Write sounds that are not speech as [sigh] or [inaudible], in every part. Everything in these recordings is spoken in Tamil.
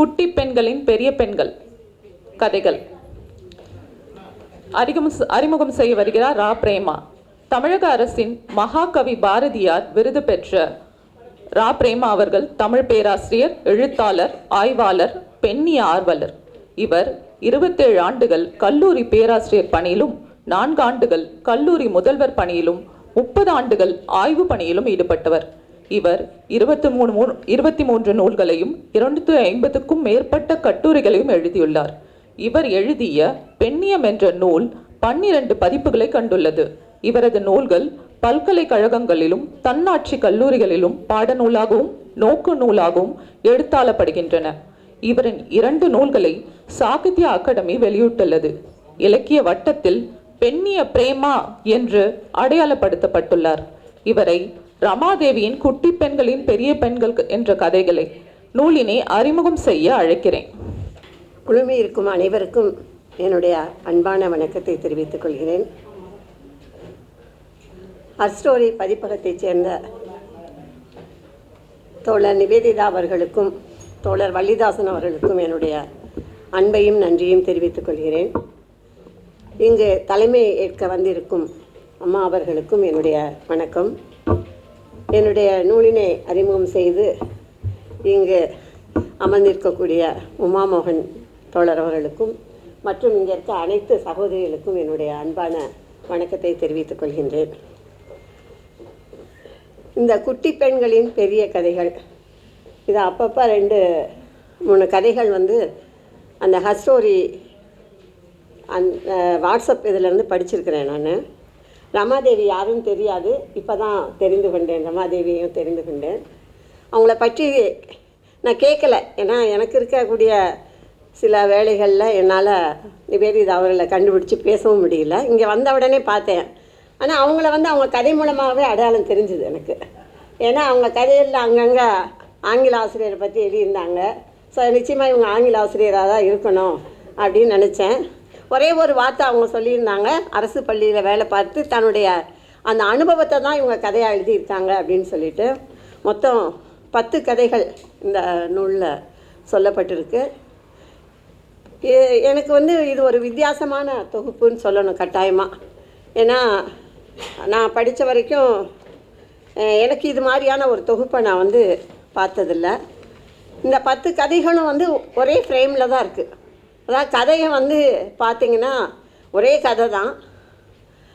குட்டி பெண்களின் பெரிய பெண்கள் கதைகள். அறிமுகம் அறிமுகம் செய்ய வருகிறார் ரா. பிரேமா. தமிழக அரசின் மகாகவி பாரதியார் விருது பெற்ற ரா. பிரேமா அவர்கள் தமிழ் பேராசிரியர் எழுத்தாளர் ஆய்வாளர் பெண்ணிய ஆர்வலர். இவர் இருபத்தேழு ஆண்டுகள் கல்லூரி பேராசிரியர் பணியிலும் நான்கு ஆண்டுகள் கல்லூரி முதல்வர் பணியிலும் முப்பது ஆண்டுகள் ஆய்வு பணியிலும் ஈடுபட்டவர். இவர் இருபத்தி மூணு மூ இருபத்தி மூன்று நூல்களையும் இரண்டு ஐம்பதுக்கும் மேற்பட்ட கட்டுரைகளையும் எழுதியுள்ளார். இவர் எழுதிய பெண்ணியம் என்ற நூல் பன்னிரண்டு பதிப்புகளை கண்டுள்ளது. இவரது நூல்கள் பல்கலைக்கழகங்களிலும் தன்னாட்சி கல்லூரிகளிலும் பாடநூலாகவும் நோக்கு நூலாகவும் எடுத்தாளப்படுகின்றன. இவரின் இரண்டு நூல்களை சாகித்ய அகாடமி வெளியிட்டுள்ளது. இலக்கிய வட்டத்தில் பெண்ணிய பிரேமா என்று அடையாளப்படுத்தப்பட்டுள்ளார். இவரை ரமாதேவியின் குட்டி பெண்களின் பெரிய பெண்கள் என்ற கதைகளை நூலினை அறிமுகம் செய்ய அழைக்கிறேன். குழுமி இருக்கும் அனைவருக்கும் என்னுடைய அன்பான வணக்கத்தை தெரிவித்துக் கொள்கிறேன். அஸ்டோரி பதிப்பகத்தைச் சேர்ந்த தோழர் நிவேதிதா அவர்களுக்கும் தோழர் வள்ளிதாசன் அவர்களுக்கும் என்னுடைய அன்பையும் நன்றியும் தெரிவித்துக் கொள்கிறேன். இங்கு தலைமை ஏற்க வந்திருக்கும் அம்மா அவர்களுக்கும் என்னுடைய வணக்கம். என்னுடைய நூலினை அறிமுகம் செய்து இங்கு அமர்ந்திருக்கக்கூடிய உமாமோகன் தோழர் அவர்களுக்கும் மற்றும் இங்கே இருக்க அனைத்து சகோதரிகளுக்கும் என்னுடைய அன்பான வணக்கத்தை தெரிவித்துக் கொள்கின்றேன். இந்த குட்டி பெண்களின் பெரிய கதைகள். இது அப்பப்போ ரெண்டு மூணு கதைகள் வந்து அந்த ஹஸ்டோரி அந்த வாட்ஸ்அப் இதிலேருந்து படிச்சிருக்கிறேன் நான். ரமாதேவி யாரும் தெரியாது. இப்போ தான் தெரிந்து கொண்டேன் ரமாதேவியையும் தெரிந்து கொண்டேன். அவங்கள பற்றி நான் கேட்கல. ஏன்னா எனக்கு இருக்கக்கூடிய சில வேலைகளில் என்னால் நிவேதிதா அவர்களை கண்டுபிடிச்சி பேசவும் முடியல. இங்கே வந்த உடனே பார்த்தேன். ஆனால் அவங்கள வந்து அவங்க கதை மூலமாகவே அடையாளம் தெரிஞ்சுது எனக்கு. ஏன்னா அவங்க கதையில் அங்கங்கே ஆங்கில ஆசிரியரை பற்றி எழுதியிருந்தாங்க. ஸோ நிச்சயமாக இவங்க ஆங்கில ஆசிரியராக தான் இருக்கணும் அப்படின்னு நினச்சேன். ஒரே ஒரு வார்த்தை அவங்க சொல்லியிருந்தாங்க. அரசு பள்ளியில் வேலை பார்த்து தன்னுடைய அந்த அனுபவத்தை தான் இவங்க கதையாக எழுதியிருக்காங்க அப்படின்னு சொல்லிட்டு. மொத்தம் பத்து கதைகள் இந்த நூலில் சொல்லப்பட்டிருக்கு. எனக்கு வந்து இது ஒரு வித்தியாசமான தொகுப்புன்னு சொல்லணும் கட்டாயமாக ஏன்னா நான் படித்த வரைக்கும் எனக்கு இது மாதிரியான ஒரு தொகுப்பை நான் வந்து பார்த்ததில்ல. இந்த பத்து கதைகளும் வந்து ஒரே ஃப்ரேமில் தான் இருக்குது அதாவது கதையை வந்து பார்த்தீங்கன்னா ஒரே கதை தான்.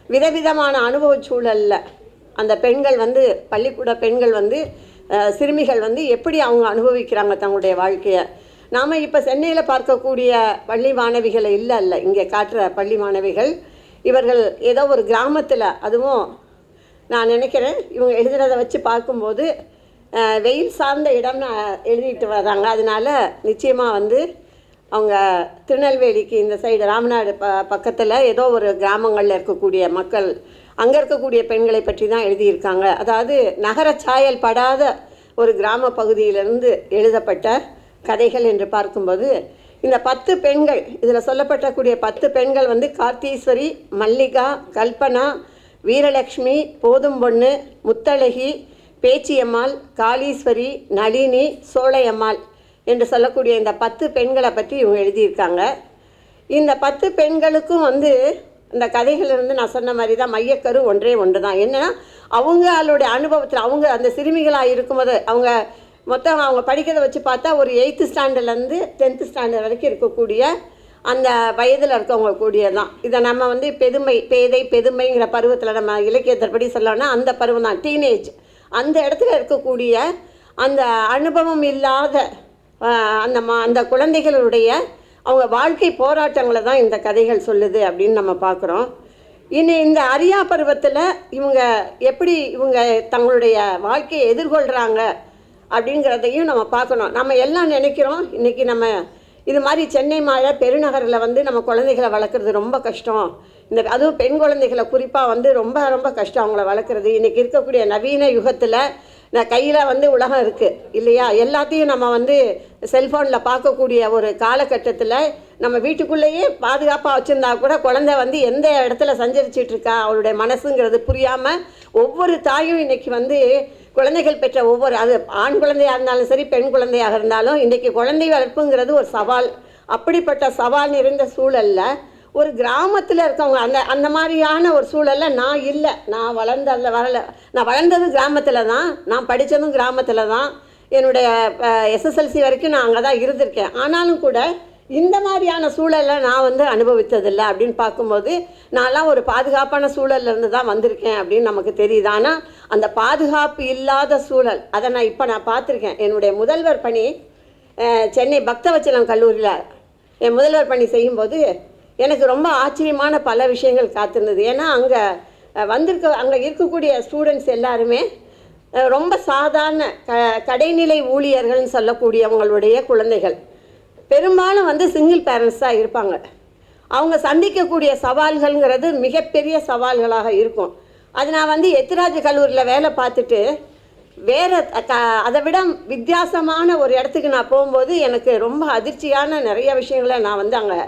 விதவிதமான அனுபவ சூழலில் அந்த பெண்கள் வந்து பள்ளிக்கூட பெண்கள் வந்து சிறுமிகள் வந்து எப்படி அவங்க அனுபவிக்கிறாங்க தங்களுடைய வாழ்க்கையை. நாம் இப்போ சென்னையில் பார்க்கக்கூடிய பள்ளி மாணவிகளை இல்லை இல்லை. இங்கே காட்டுற பள்ளி மாணவிகள் இவர்கள் ஏதோ ஒரு கிராமத்தில் அதுவும் நான் நினைக்கிறேன் இவங்க எழுதுகிறத வச்சு பார்க்கும்போது வெயில் சார்ந்த இடம்னு எழுதிட்டு வர்றாங்க அதனால் நிச்சயமாக வந்து அவங்க திருநெல்வேலிக்கு இந்த சைடு ராமநாடு ப பக்கத்தில் ஏதோ ஒரு கிராமங்களில் இருக்கக்கூடிய மக்கள் அங்கே இருக்கக்கூடிய பெண்களை பற்றி தான் எழுதியிருக்காங்க. அதாவது நகர சாயல் படாத ஒரு கிராம பகுதியிலிருந்து எழுதப்பட்ட கதைகள் என்று பார்க்கும்போது இந்த பத்து பெண்கள் இதில் சொல்லப்பட்டக்கூடிய பத்து பெண்கள் வந்து கார்த்தீஸ்வரி மல்லிகா கல்பனா வீரலட்சுமி போதும் பொண்ணு முத்தழகி பேச்சியம்மாள் காளீஸ்வரி நளினி சோழையம்மாள். என்று சொல்லக்கூடிய இந்த பத்து பெண்களை பற்றி இவங்க எழுதியிருக்காங்க. இந்த பத்து பெண்களுக்கும் வந்து இந்த கதைகளிலிருந்து நான் சொன்ன மாதிரி தான் மையக்கரு ஒன்றே ஒன்று தான். என்னன்னா அவங்களுடைய அனுபவத்தில் அவங்க அந்த சிறுமிகளாக இருக்கும்போது அவங்க மொத்தம் அவங்க படிக்கிறத வச்சு பார்த்தா ஒரு எயித்து ஸ்டாண்டர்ட்லேருந்து டென்த்து ஸ்டாண்டர்ட் வரைக்கும் இருக்கக்கூடிய அந்த வயதில் இருக்கவங்க கூடியதான் இதை நம்ம வந்து பெருமை பேதை பெருமைங்கிற பருவத்தில் நம்ம இலக்கியத்தின்படி சொல்லணும்னா அந்த பருவம் தான். டீனேஜ் அந்த இடத்துல இருக்கக்கூடிய அந்த அனுபவம் இல்லாத அந்த மா அந்த குழந்தைகளுடைய அவங்க வாழ்க்கை போராட்டங்களை தான் இந்த கதைகள் சொல்லுது அப்படின்னு நம்ம பார்க்குறோம். இனி இந்த அரியா பருவத்தில் இவங்க எப்படி இவங்க தங்களுடைய வாழ்க்கையை எதிர்கொள்கிறாங்க அப்படிங்கிறதையும் நம்ம பார்க்கணும். நம்ம எல்லாம் நினைக்கிறோம் இன்றைக்கி நம்ம இது மாதிரி சென்னை மாதிரி பெருநகரில் வந்து நம்ம குழந்தைகளை வளர்க்குறது ரொம்ப கஷ்டம். இந்த அதுவும் பெண் குழந்தைகளை குறிப்பாக வந்து ரொம்ப ரொம்ப கஷ்டம் அவங்கள வளர்க்குறது. இன்றைக்கி இருக்கக்கூடிய நவீன யுகத்தில் நான் கையில் வந்து உலகம் இருக்குது இல்லையா? எல்லாத்தையும் நம்ம வந்து செல்ஃபோனில் பார்க்கக்கூடிய ஒரு காலகட்டத்தில் நம்ம வீட்டுக்குள்ளேயே பாதுகாப்பாக வச்சுருந்தா கூட குழந்தை வந்து எந்த இடத்துல சஞ்சரிச்சிட்டு இருக்கா அவளுடைய மனசுங்கிறது புரியாமல் ஒவ்வொரு தாயும் இன்னைக்கு வந்து குழந்தைகள் பெற்ற ஒவ்வொரு அது ஆண் குழந்தையாக இருந்தாலும் சரி பெண் குழந்தையாக இருந்தாலும் இன்றைக்கி குழந்தை வளர்ப்புங்கிறது ஒரு சவால். அப்படிப்பட்ட சவால் நிறைந்த சூழலில் ஒரு கிராமத்தில் இருக்கவங்க அந்த அந்த மாதிரியான ஒரு சூழல்ல நான் இல்லை. நான் வளர்ந்த வரல. நான் வளர்ந்ததும் கிராமத்தில் தான். நான் படித்ததும் கிராமத்தில் தான். என்னுடைய எஸ்எஸ்எல்சி வரைக்கும் நான் அங்கே தான் இருந்திருக்கேன். ஆனாலும் கூட இந்த மாதிரியான சூழலை நான் வந்து அனுபவித்ததில்லை அப்படின்னு பார்க்கும்போது நான்லாம் ஒரு பாதுகாப்பான சூழல்ல இருந்து தான் வந்திருக்கேன் அப்படின்னு நமக்கு தெரியுது. ஆனால் அந்த பாதுகாப்பு இல்லாத சூழல் அதை நான் இப்போ நான் பார்த்துருக்கேன். என்னுடைய முதல்வர் பணி சென்னை பக்தவச்சலம் கல்லூரியில் என் முதல்வர் பணி செய்யும்போது எனக்கு ரொம்ப ஆச்சரியமான பல விஷயங்கள் காத்திருந்தது. ஏன்னா அங்கே வந்திருக்க அங்கே இருக்கக்கூடிய ஸ்டூடெண்ட்ஸ் எல்லாருமே ரொம்ப சாதாரண க கடைநிலை ஊழியர்கள்னு சொல்லக்கூடியவங்களுடைய குழந்தைகள். பெரும்பாலும் வந்து சிங்கிள் பேரண்ட்ஸ் தான் இருப்பாங்க. அவங்க சந்திக்கக்கூடிய சவால்கள்ங்கிறது மிகப்பெரிய சவால்களாக இருக்கும். அது நான் வந்து எத்திராஜ் கல்லூரியில் வேலை பார்த்துட்டு வேறு அதை விட வித்தியாசமான ஒரு இடத்துக்கு நான் போகும்போது எனக்கு ரொம்ப அதிர்ச்சியான நிறைய விஷயங்களை நான் வந்து அங்கே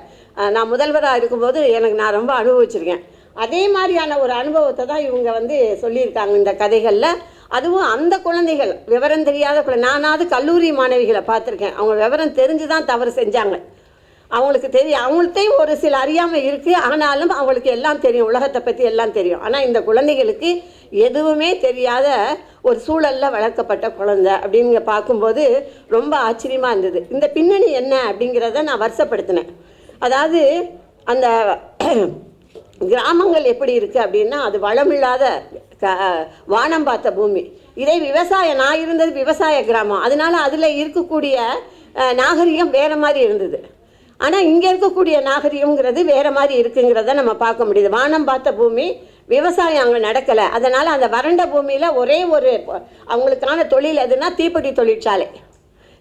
நான் முதல்வராக இருக்கும்போது எனக்கு நான் ரொம்ப அனுபவிச்சிருக்கேன். அதே மாதிரியான ஒரு அனுபவத்தை தான் இவங்க வந்து சொல்லியிருக்காங்க இந்த கதைகளில். அதுவும் அந்த குழந்தைகள் விவரம் தெரியாத குழந்தை நானாவது கல்லூரி மாணவிகளை பார்த்துருக்கேன். அவங்க விவரம் தெரிஞ்சு தான் தவறு செஞ்சாங்க. அவங்களுக்கு தெரியும் அவங்கள்ட்டையும் ஒரு சில அறியாமல் இருக்குது ஆனாலும் அவங்களுக்கு எல்லாம் தெரியும். உலகத்தை பற்றி எல்லாம் தெரியும். ஆனால் இந்த குழந்தைகளுக்கு எதுவுமே தெரியாத ஒரு சூழலில் வளர்க்கப்பட்ட குழந்தை அப்படிங்க பார்க்கும்போது ரொம்ப ஆச்சரியமாக இருந்தது. இந்த பின்னணி என்ன அப்படிங்கிறத நான் வருஷப்படுத்தினேன். அதாவது அந்த [clears throat] கிராமங்கள் எப்படி இருக்குது அப்படின்னா அது வளமில்லாத க வானம் பார்த்த பூமி. இதே விவசாயம் நான் இருந்தது விவசாய கிராமம். அதனால் அதில் இருக்கக்கூடிய நாகரிகம் வேறு மாதிரி இருந்தது. ஆனால் இங்கே இருக்கக்கூடிய நாகரிகம்ங்கிறது வேறு மாதிரி இருக்குங்கிறத நம்ம பார்க்க முடியுது. வானம் பார்த்த பூமி விவசாயம் அங்கே நடக்கலை. அதனால் அந்த வறண்ட பூமியில் ஒரே ஒரு அவங்களுக்கான தொழில் எதுனா தீப்பெட்டி தொழிற்சாலை.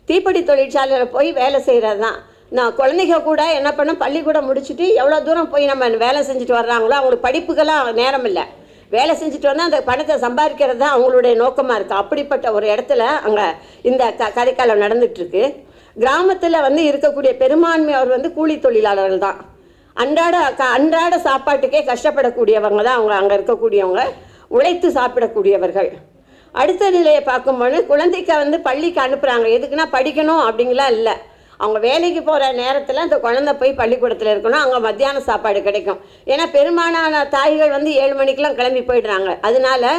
தீப்பெட்டி தொழிற்சாலையில் போய் வேலை செய்கிறது தான் நான் குழந்தைங்க கூட என்ன பண்ண பள்ளிக்கூடம் முடிச்சுட்டு எவ்வளோ தூரம் போய் நம்ம வேலை செஞ்சுட்டு வர்றாங்களோ அவங்களுக்கு படிப்புக்கெல்லாம் நேரம் இல்லை வேலை செஞ்சுட்டு வந்தால் அந்த பணத்தை சம்பாதிக்கிறது தான் அவங்களுடைய நோக்கமாக இருக்குது அப்படிப்பட்ட ஒரு இடத்துல அங்கே இந்த க கதைக்காலம் நடந்துகிட்ருக்கு கிராமத்தில் வந்து இருக்கக்கூடிய பெரும்பான்மையவர் வந்து கூலி தொழிலாளர்கள் தான். அன்றாட க அன்றாட சாப்பாட்டுக்கே கஷ்டப்படக்கூடியவங்க தான் அவங்க அங்கே இருக்கக்கூடியவங்க. உழைத்து சாப்பிடக்கூடியவர்கள். அடுத்த நிலையை பார்க்கும்போது குழந்தைக்கு வந்து பள்ளிக்கு அனுப்புகிறாங்க எதுக்குன்னா படிக்கணும் அப்படிங்கலாம் இல்லை. அவங்க வேலைக்கு போகிற நேரத்தில் அந்த குழந்தை போய் பள்ளிக்கூடத்தில் இருக்கணும். அங்கே மத்தியான சாப்பாடு கிடைக்கும். ஏன்னா பெரும்பாலான தாய்கள் வந்து ஏழு மணிக்கெலாம் கிளம்பி போயிடுறாங்க. அதனால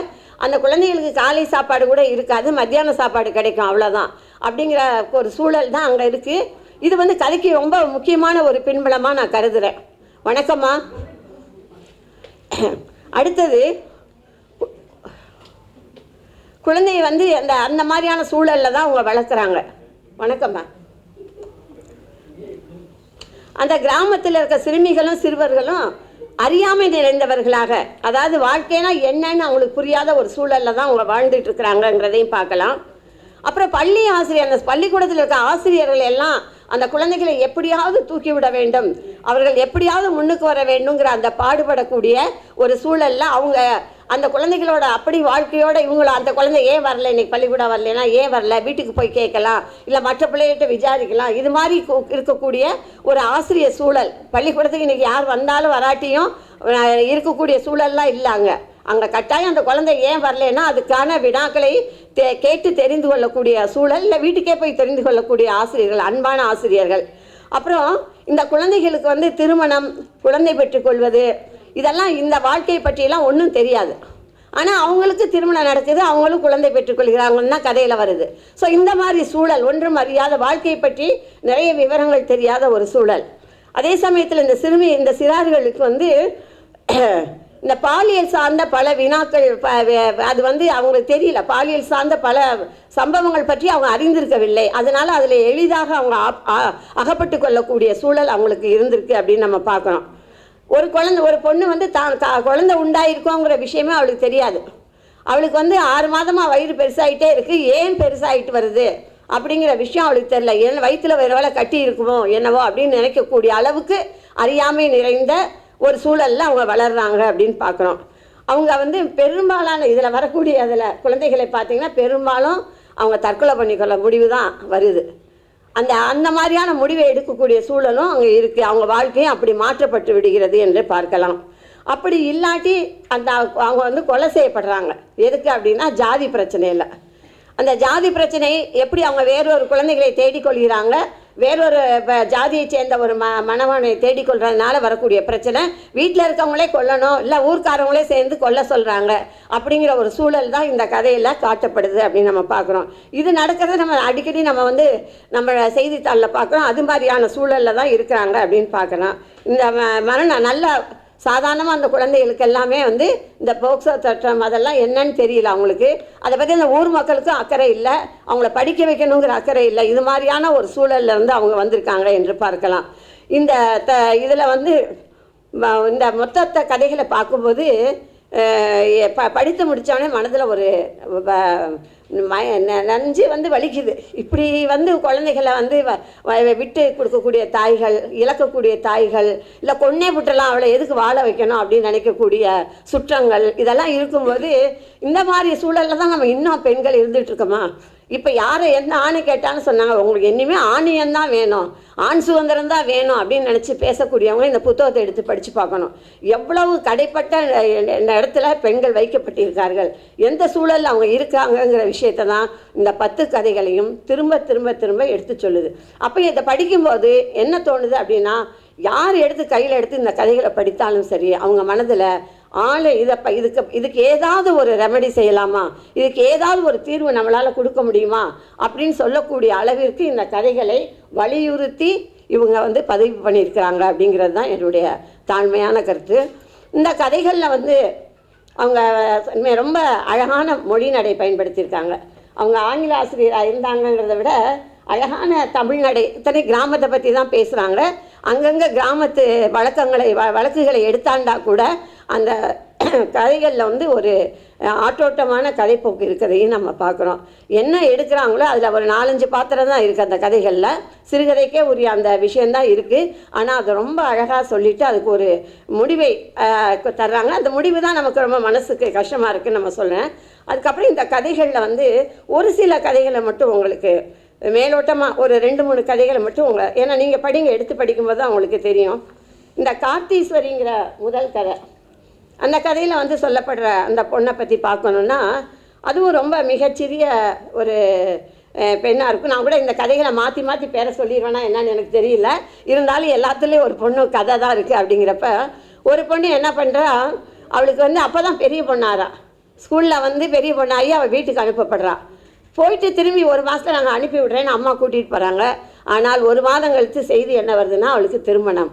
அந்த குழந்தைகளுக்கு காலை சாப்பாடு கூட இருக்காது. மத்தியான சாப்பாடு கிடைக்கும். அவ்வளோதான் அப்படிங்கிற ஒரு சூழல் தான் அங்கே இருக்குது இது வந்து கதைக்கு ரொம்ப முக்கியமான ஒரு பின்பலமாக நான் கருதுகிறேன் வணக்கம்மா. அடுத்தது குழந்தைய வந்து அந்த அந்த மாதிரியான சூழலில் தான் அவங்க வளர்க்குறாங்க. வணக்கம்மா. அந்த கிராமத்தில் இருக்க சிறுமிகளும் சிறுவர்களும் அறியாமை நிறைந்தவர்களாக. அதாவது வாழ்க்கைனா என்னன்னு அவங்களுக்கு புரியாத ஒரு சூழலில் தான் அவங்க வாழ்ந்துட்டு இருக்கிறாங்கங்கிறதையும் பார்க்கலாம். அப்புறம் பள்ளி ஆசிரியர் அந்த பள்ளிக்கூடத்தில் இருக்க ஆசிரியர்கள் எல்லாம் அந்த குழந்தைகளை எப்படியாவது தூக்கி விட வேண்டும். அவர்கள் எப்படியாவது முன்னுக்கு வர வேண்டுங்கிற அந்த பாடுபடக்கூடிய ஒரு சூழலில் அவங்க அந்த குழந்தைகளோட அப்படி வாழ்க்கையோட இவங்கள அந்த குழந்தை ஏன் வரல? இன்னைக்கு பள்ளிக்கூடம் வரலைன்னா ஏன் வரல? வீட்டுக்கு போய் கேட்கலாம். இல்லை மற்ற பிள்ளைகிட்ட விசாரிக்கலாம். இது மாதிரி கு- இருக்கக்கூடிய ஒரு ஆசிரியர் சூழல். பள்ளிக்கூடத்துக்கு இன்னைக்கு யார் வந்தாலும் வராட்டியும் இருக்கக்கூடிய சூழல்லாம் இல்லை அங்கே. அங்கே கட்டாயம் அந்த குழந்தை ஏன் வரலைன்னா அதுக்கான வினாக்களை தே கேட்டு தெரிந்து கொள்ளக்கூடிய சூழல் இல்லை வீட்டுக்கே போய் தெரிந்து கொள்ளக்கூடிய ஆசிரியர்கள் அன்பான ஆசிரியர்கள். அப்புறம் இந்த குழந்தைகளுக்கு வந்து திருமணம் குழந்தை பெற்றுக்கொள்வது இதெல்லாம் இந்த வாழ்க்கையை பற்றியெல்லாம் ஒன்றும் தெரியாது. ஆனால் அவங்களுக்கு திருமணம் நடக்குது அவங்களும் குழந்தை பெற்றுக்கொள்கிறாங்கன்னு தான் கதையில் வருது. ஸோ இந்த மாதிரி சூழல் ஒன்றும் அறியாத வாழ்க்கையை பற்றி நிறைய விவரங்கள் தெரியாத ஒரு சூழல். அதே சமயத்தில் இந்த சிறுமி இந்த சிறார்களுக்கு வந்து [clears throat] இந்த பாலியல் சார்ந்த பல வினாக்கள் ப- வே- அது வந்து அவங்களுக்கு தெரியல. பாலியல் சார்ந்த பல சம்பவங்கள் பற்றி அவங்க அறிந்திருக்கவில்லை. அதனால் அதில் எளிதாக அவங்க ஆப்- அகப்பட்டு கொள்ளக்கூடிய சூழல் அவங்களுக்கு இருந்திருக்கு அப்படின்னு நம்ம பார்க்குறோம். ஒரு குழந்தை ஒரு பொண்ணு வந்து தான் தா- குழந்தை உண்டாயிருக்கோங்கிற விஷயமே அவளுக்கு தெரியாது. அவளுக்கு வந்து ஆறு மாதமாக வயிறு பெருசாயிட்டே இருக்குது ஏன் பெருசாயிட்டு வருது? அப்படிங்கிற விஷயம் அவளுக்கு தெரியல. ஏன் வயிற்றுல வேறு வேலை கட்டி இருக்குமோ என்னவோ அப்படின்னு நினைக்கக்கூடிய அளவுக்கு அறியாமை நிறைந்த ஒரு சூழலில் அவங்க வளர்றாங்க அப்படின்னு பார்க்குறோம். அவங்க வந்து பெரும்பாலான இதில் வரக்கூடிய அதில் குழந்தைகளை பார்த்தீங்கன்னா பெரும்பாலும் அவங்க தற்கொலை பண்ணிக்கொள்ள முடிவு தான் வருது. அந்த அந்த மாதிரியான முடிவை எடுக்கக்கூடிய சூழலும் அங்கே இருக்குது அவங்க வாழ்க்கையும் அப்படி மாற்றப்பட்டு விடுகிறது என்று பார்க்கலாம். அப்படி இல்லாட்டி அந்த அவங்க வந்து கொலை செய்யப்படுறாங்க. எதுக்கு அப்படின்னா ஜாதி பிரச்சனையில். அந்த ஜாதி பிரச்சனை எப்படி அவங்க வேறொரு குழந்தைகளை தேடிக்கொள்கிறாங்க? வேறொரு ஜாதியை சேர்ந்த ஒரு ம மணவனை தேடிக்கொள்றதுனால வரக்கூடிய பிரச்சனை. வீட்டில் இருக்கவங்களே கொல்லணும் இல்லை ஊர்க்காரவங்களே சேர்ந்து கொல்ல சொல்கிறாங்க அப்படிங்கிற ஒரு சூழல் தான் இந்த கதையில் காட்டப்படுது அப்படின்னு நம்ம பார்க்குறோம். இது நடக்கிறத நம்ம அடிக்கடி நம்ம வந்து நம்ம செய்தித்தாளில் பார்க்குறோம். அது மாதிரியான சூழலில் தான் இருக்கிறாங்க அப்படின்னு பார்க்குறோம். இந்த ம- மரணம் நல்ல சாதாரணமாக அந்த குழந்தைகளுக்கு எல்லாமே வந்து இந்த போக்சோ சட்டம் அதெல்லாம் என்னன்னு தெரியல அவங்களுக்கு. அதை பற்றி அந்த ஊர் மக்களுக்கும் அக்கறை இல்லை. அவங்கள படிக்க வைக்கணுங்கிற அக்கறை இல்லை. இது மாதிரியான ஒரு சூழலில் இருந்து அவங்க வந்திருக்காங்க என்று பார்க்கலாம். இந்த த இதில் வந்து இந்த மொத்தத்தை கதைகளை பார்க்கும்போது ப படித்து முடித்தவொடனே மனதில் ஒரு மய- நஞ்சு வந்து வலிக்குது. இப்படி வந்து குழந்தைகளை வந்து வ- விட்டு கொடுக்கக்கூடிய தாய்கள் இழக்கக்கூடிய தாய்கள் இல்லை கொன்னே புட்டெல்லாம் அவளை எதுக்கு வாழ வைக்கணும் அப்படின்னு நினைக்கக்கூடிய சுற்றங்கள் இதெல்லாம் இருக்கும்போது இந்த மாதிரி சூழலில் தான் நம்ம இன்னும் பெண்கள் இருந்துகிட்ருக்கோமா இப்போ யார் எந்த ஆணை கேட்டாலும் சொன்னாங்க உங்களுக்கு இனிமேல் ஆணியம் தான் வேணும். ஆண் சுதந்திரம் தான் வேணும் அப்படின்னு நினச்சி பேசக்கூடியவங்க இந்த புத்தகத்தை எடுத்து படித்து பார்க்கணும். எவ்வளவு கடைப்பட்ட இந்த இடத்துல பெண்கள் வைக்கப்பட்டிருக்கார்கள். எந்த சூழலில் அவங்க இருக்காங்கங்கிற விஷயத்தை தான் இந்த பத்து கதைகளையும் திரும்ப திரும்ப திரும்ப எடுத்து சொல்லுது. அப்போ இதை படிக்கும்போது என்ன தோணுது அப்படின்னா யார் எடுத்து கையில் எடுத்து இந்த கதைகளை படித்தாலும் சரி அவங்க மனதில் ஆளு இதை ப இதுக்கு இதுக்கு ஏதாவது ஒரு ரெமெடி செய்யலாமா? இதுக்கு ஏதாவது ஒரு தீர்வு நம்மளால் கொடுக்க முடியுமா? அப்படின்னு சொல்லக்கூடிய அளவிற்கு இந்த கதைகளை வலியுறுத்தி இவங்க வந்து பதிவு பண்ணியிருக்கிறாங்க அப்படிங்கிறது தான் என்னுடைய தாழ்மையான கருத்து. இந்த கதைகளில் வந்து அவங்க ரொம்ப அழகான மொழி நடை பயன்படுத்தியிருக்காங்க. அவங்க ஆங்கில ஆசிரியராக இருந்தாங்கங்கிறத விட அழகான தமிழ்நடை இத்தனை கிராமத்தை பற்றி தான் பேசுகிறாங்க அங்கங்கே கிராமத்து வழக்கங்களை வ வழக்குகளை எடுத்தாண்டா கூட அந்த [clears throat] கதைகளில் வந்து ஒரு ஆட்டோட்டமான கதைப்போக்கு இருக்கிறதையும் நம்ம பார்க்குறோம் என்ன எடுக்கிறாங்களோ அதில் ஒரு நாலஞ்சு பாத்திரம் தான் இருக்குது அந்த கதைகளில். சிறுகதைக்கே உரிய அந்த விஷயந்தான் இருக்குது ஆனால் அதை ரொம்ப அழகாக சொல்லிட்டு அதுக்கு ஒரு முடிவை தர்றாங்க. அந்த முடிவு தான் நமக்கு ரொம்ப மனசுக்கு கஷ்டமாக இருக்குதுன்னு நம்ம சொல்கிறேன் அதுக்கப்புறம் இந்த கதைகளில் வந்து ஒரு சில கதைகளை மட்டும் உங்களுக்கு மேலோட்டமாக ஒரு ரெண்டு மூணு கதைகளை மட்டும் உங்களை ஏன்னா நீங்கள் படிங்க எடுத்து படிக்கும்போது தான் உங்களுக்கு தெரியும். இந்த கார்த்தீஸ்வரிங்கிற முதல் கதை அந்த கதையில் வந்து சொல்லப்படுற அந்த பொண்ணை பற்றி பார்க்கணுன்னா அதுவும் ரொம்ப மிகச்சிறிய ஒரு பெண்ணாக இருக்கும். நான் கூட இந்த கதைகளை மாற்றி மாற்றி பேர சொல்லிடுவேனா என்னன்னு எனக்கு தெரியல. இருந்தாலும் எல்லாத்துலேயும் ஒரு பொண்ணு கதை தான் இருக்குது அப்படிங்கிறப்ப ஒரு பொண்ணு என்ன பண்ணுறா அவளுக்கு வந்து அப்போ தான் பெரிய பொண்ணாரா ஸ்கூலில் வந்து பெரிய பொண்ணாகி அவள் வீட்டுக்கு அனுப்பப்படுறான் போயிட்டு திரும்பி ஒரு மாதத்தில் நாங்கள் அனுப்பி விட்றேன்னு அம்மா கூட்டிகிட்டு போகிறாங்க ஆனால் ஒரு மாதம் கழித்து செய்தி என்ன வருதுன்னா அவளுக்கு திருமணம்.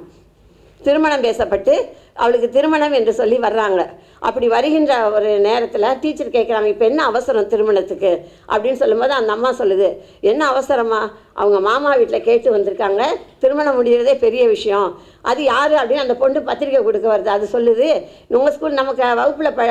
திருமணம் பேசப்பட்டு அவளுக்கு திருமணம் என்று சொல்லி வர்றாங்க. அப்படி வருகின்ற ஒரு நேரத்தில் டீச்சர் கேட்குறாங்க இப்போ என்ன அவசரம் திருமணத்துக்கு? அப்படின்னு சொல்லும்போது அந்த அம்மா சொல்லுது என்ன அவசரமா? அவங்க மாமா வீட்டில் கேட்டு வந்திருக்காங்க திருமணம் முடிகிறதே பெரிய விஷயம். அது யார் அப்படின்னு அந்த பொண்ணு பத்திரிக்கை கொடுக்க வருது. அது சொல்லுது உங்கள் ஸ்கூல் நமக்கு வகுப்பில் ப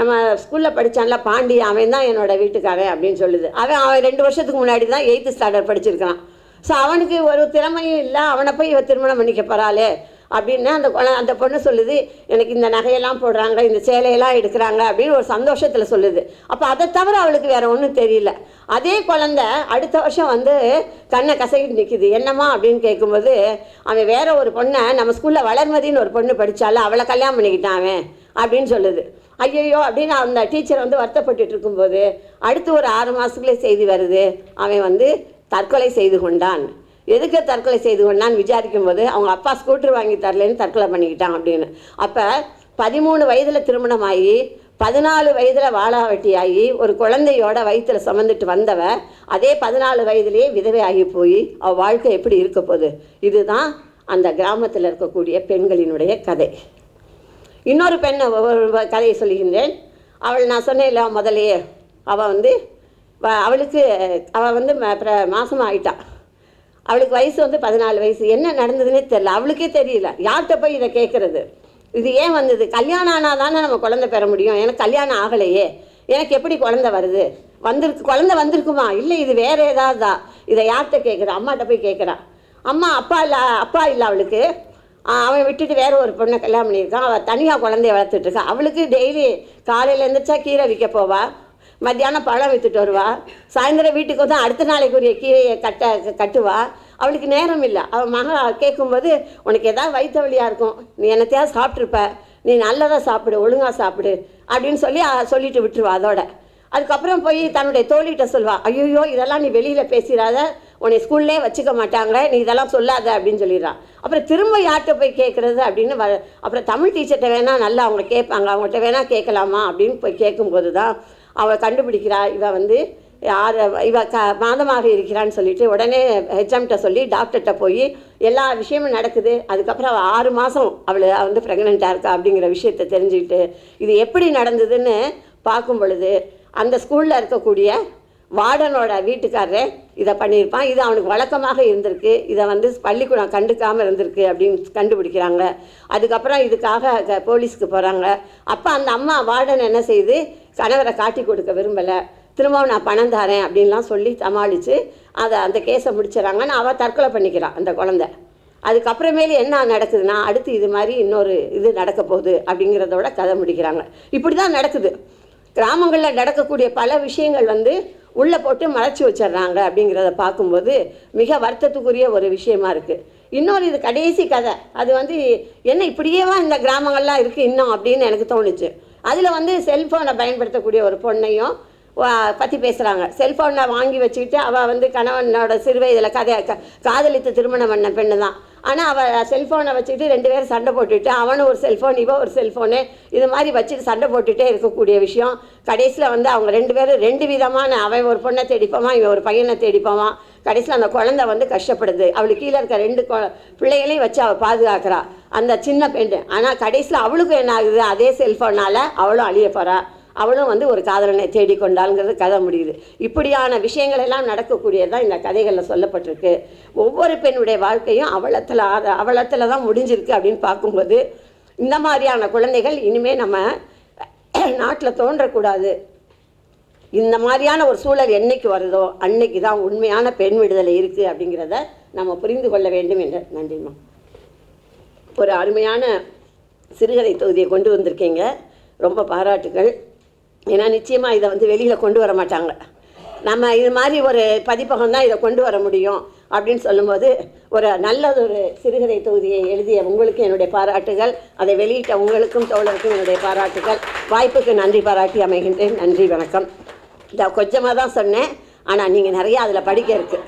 நம்ம ஸ்கூலில் படித்தான்ல பாண்டி அவன் தான் என்னோட வீட்டுக்காரன் அப்படின்னு சொல்லுது. அவன் அவன் ரெண்டு வருஷத்துக்கு முன்னாடி தான் எயித்து ஸ்டாண்டர்ட் படிச்சிருக்கான் ஸோ அவனுக்கு ஒரு திறமையும் இல்லை அவனை போய் இவ திருமணம் பண்ணிக்க போகிறாளே அப்படின்னு அந்த அந்த பொண்ணு சொல்லுது எனக்கு இந்த நகையெல்லாம் போடுறாங்க இந்த சேலையெல்லாம் எடுக்கிறாங்க அப்படின்னு ஒரு சந்தோஷத்தில் சொல்லுது. அப்போ அதை தவிர அவளுக்கு வேற ஒன்றும் தெரியல. அதே குழந்தை அடுத்த வருஷம் வந்து கண்ணை கசகிட்டு நிற்குது என்னம்மா? அப்படின்னு கேட்கும்போது அவன் வேற ஒரு பொண்ணை நம்ம ஸ்கூலில் வளர்மதின்னு ஒரு பொண்ணு படித்தால அவளை கல்யாணம் பண்ணிக்கிட்டான் அவன் அப்படின்னு சொல்லுது. ஐயையோ அப்படின்னு அந்த டீச்சர் வந்து வருத்தப்பட்டுட்டு இருக்கும்போது அடுத்து ஒரு ஆறு மாதத்துக்குள்ளே செய்தி வருது. அவன் வந்து தற்கொலை செய்து கொண்டான். எதுக்கு தற்கொலை செய்து கொண்டான்னு விசாரிக்கும் போது அவங்க அப்பா ஸ்கூட்டர் வாங்கி தரலன்னு தற்கொலை பண்ணிக்கிட்டான் அப்படின்னு. அப்போ பதிமூணு வயதில் திருமணமாகி பதினாலு வயதில் வாழாவட்டியாகி ஒரு குழந்தையோட வயிற்றில் சுமந்துட்டு வந்தவ அதே பதினாலு வயதிலேயே ஆகி போய் அவள் வாழ்க்கை எப்படி இருக்க போகுது? இதுதான் அந்த கிராமத்தில் இருக்கக்கூடிய பெண்களினுடைய கதை. இன்னொரு பெண்ணை ஒரு கதையை சொல்லுகின்றேன். அவள் நான் சொன்னேன்ல முதலையே அவள் வந்து அவளுக்கு அவள் வந்து ம- பிர- அவளுக்கு வயசு வந்து பதினாலு வயசு. என்ன நடந்ததுன்னே தெரில அவளுக்கே தெரியல. யார்கிட்ட போய் இதை கேட்குறது? இது ஏன் வந்தது? கல்யாணம் ஆனால் தானே நம்ம குழந்தை பெற முடியும்? எனக்கு கல்யாணம் ஆகலையே. எனக்கு எப்படி குழந்தை வருது? வந்திருக்கு குழந்தை வந்திருக்குமா? இல்லை இது வேற தான் இதை யார்கிட்ட கேட்குறா? அம்மாட்ட போய் கேட்குறா. அம்மா அப்பா இல்லை அப்பா இல்லை அவளுக்கு. அவன் விட்டுட்டு வேற ஒரு பொண்ணை கல்யாணம் பண்ணியிருக்கான். அவள் தனியாக குழந்தைய வளர்த்துட்ருக்கான் அவளுக்கு டெய்லி காலையில் எழுந்திரிச்சா கீரை விற்க போவா. மத்தியானம் பழம் விற்றுட்டு வருவா. சாயந்தரம் வீட்டுக்கு வந்து அடுத்த நாளைக்குரிய கீரையை கட்ட கட்டுவா. அவளுக்கு நேரம் இல்லை. அவள் மகள் கேட்கும்போது உனக்கு ஏதாவது வயிற்று வழியாக இருக்கும். நீ என்னத்தையாவது சாப்பிட்ருப்ப நீ நல்லதாக சாப்பிடு ஒழுங்காக சாப்பிடு. அப்படின்னு சொல்லி சொல்லிட்டு விட்டுருவா அதோட. அதுக்கப்புறம் போய் தன்னுடைய தோழிகிட்ட சொல்வா ஐயோ இதெல்லாம் நீ வெளியில் பேசிடாத. உன்னை ஸ்கூல்லே வச்சுக்க மாட்டாங்க. நீ இதெல்லாம் சொல்லாத. அப்படின்னு சொல்லிடுறான் அப்புறம் திரும்ப யார்கிட்ட போய் கேட்குறது அப்படின்னு வ அப்புறம் தமிழ் டீச்சர்கிட்ட வேணால் நல்லா அவங்க கேட்பாங்க அவங்கள்ட்ட வேணால் கேட்கலாமா அப்படின்னு போய் கேட்கும்போது தான் அவள் கண்டுபிடிக்கிறா இவ வந்து யார் இவ க மாதமாக இருக்கிறான்னு சொல்லிட்டு உடனே ஹெச்எம்கிட்ட சொல்லி டாக்டர்கிட்ட போய் எல்லா விஷயமும் நடக்குது அதுக்கப்புறம் அவள் ஆறு மாதம் அவளை வந்து ப்ரெக்னெண்ட்டாக இருக்கா அப்படிங்கிற விஷயத்த தெரிஞ்சுக்கிட்டு இது எப்படி நடந்ததுன்னு பார்க்கும் பொழுது அந்த ஸ்கூலில் இருக்கக்கூடிய வார்டனோட வீட்டுக்காரரு இதை பண்ணியிருப்பான். இது அவனுக்கு வழக்கமாக இருந்திருக்கு. இதை வந்து பள்ளிக்கூடம் கண்டுக்காமல் இருந்திருக்கு அப்படின்னு கண்டுபிடிக்கிறாங்க. அதுக்கப்புறம் இதுக்காக போலீஸ்க்கு போகிறாங்க அப்போ அந்த அம்மா வார்டன் என்ன செய்யுது கணவரை காட்டி கொடுக்க விரும்பலை. திரும்பவும் நான் பணம் தரேன் அப்படின்லாம் சொல்லி சமாளித்து அதை அந்த கேஸை முடிச்சிடறாங்கன்னு அவள் தற்கொலை பண்ணிக்கிறான் அந்த குழந்தை. அதுக்கப்புறமேலு என்ன நடக்குதுன்னா அடுத்து இது மாதிரி இன்னொரு இது நடக்க போகுது அப்படிங்கிறதோட கதை முடிக்கிறாங்க. இப்படி தான் நடக்குது. கிராமங்களில் நடக்கக்கூடிய பல விஷயங்கள் வந்து உள்ளே போட்டு மறைச்சி வச்சிடுறாங்க அப்படிங்கிறத பார்க்கும்போது மிக வருத்தத்துக்குரிய ஒரு விஷயமா இருக்குது இன்னொரு இது கடைசி கதை. அது வந்து என்ன இப்படியேவா இந்த கிராமங்கள்லாம் இருக்குது இன்னும்? அப்படின்னு எனக்கு தோணுச்சு. அதில் வந்து செல்ஃபோனை பயன்படுத்தக்கூடிய ஒரு பொண்ணையும் பற்றி பேசுகிறாங்க செல்ஃபோனை வாங்கி வச்சுக்கிட்டு அவள் வந்து கணவனோட சிறு வயதில் கதை க- காதலித்து திருமணம் பண்ண பெண்ணு தான் ஆனால் அவள் செல்ஃபோனை வச்சுக்கிட்டு ரெண்டு பேரும் சண்டை போட்டுட்டு அவனும் ஒரு செல்ஃபோன் இவன் ஒரு செல்ஃபோனு இது மாதிரி வச்சுட்டு சண்டை போட்டுகிட்டே இருக்கக்கூடிய விஷயம். கடைசியில் வந்து அவங்க ரெண்டு பேரும் ரெண்டு விதமான அவன் ஒரு பொண்ணை தேடிப்பான் இவன் ஒரு பையனை தேடிப்பான் கடைசியில் அந்த குழந்தை வந்து கஷ்டப்படுது. அவளுக்கு கீழே இருக்க ரெண்டு கொ- பிள்ளைகளையும் வச்சு அவள் பாதுகாக்கிறா. அந்த சின்ன பெண்ணு. ஆனால் கடைசியில் அவளுக்கும் என்ன ஆகுது? அதே செல்ஃபோனால் அவளும் அழிய போகிறா அவளும் வந்து ஒரு காதலனை தேடிக்கொண்டாளுங்கிறது கதை முடியுது. இப்படியான விஷயங்கள் எல்லாம் நடக்கக்கூடியதான் இந்த கதைகளில் சொல்லப்பட்டிருக்கு. ஒவ்வொரு பெண்ணுடைய வாழ்க்கையும் அவலத்தில் அவலத்தில் தான் முடிஞ்சிருக்கு அப்படின்னு பார்க்கும்போது இந்த மாதிரியான குழந்தைகள் இனிமேல் நம்ம நாட்டில் தோன்றக்கூடாது. இந்த மாதிரியான ஒரு சூழல் என்னைக்கு வருதோ அன்னைக்கு தான் உண்மையான பெண் விடுதலை இருக்குது அப்படிங்கிறத நம்ம புரிந்து கொள்ள வேண்டும் என்று நன்றிம்மா ஒரு அருமையான சிறுகதை தொகுதியை கொண்டு வந்திருக்கீங்க. ரொம்ப பாராட்டுகள். ஏன்னா நிச்சயமாக இதை வந்து வெளியில் கொண்டு வர மாட்டாங்க. நம்ம இது மாதிரி ஒரு பதிப்பகம் தான் இதை கொண்டு வர முடியும் அப்படின்னு சொல்லும்போது ஒரு நல்லதொரு சிறுகதை தொகுதியை எழுதிய உங்களுக்கு என்னுடைய பாராட்டுகள் அதை வெளியிட்ட உங்களுக்கும் தோழருக்கும் என்னுடைய பாராட்டுகள். வாய்ப்புக்கு நன்றி பாராட்டி அமைகின்றேன். நன்றி வணக்கம். இதை கொஞ்சமாக தான் சொன்னேன். ஆனால் நீங்கள் நிறையா அதில் படிக்க இருக்குது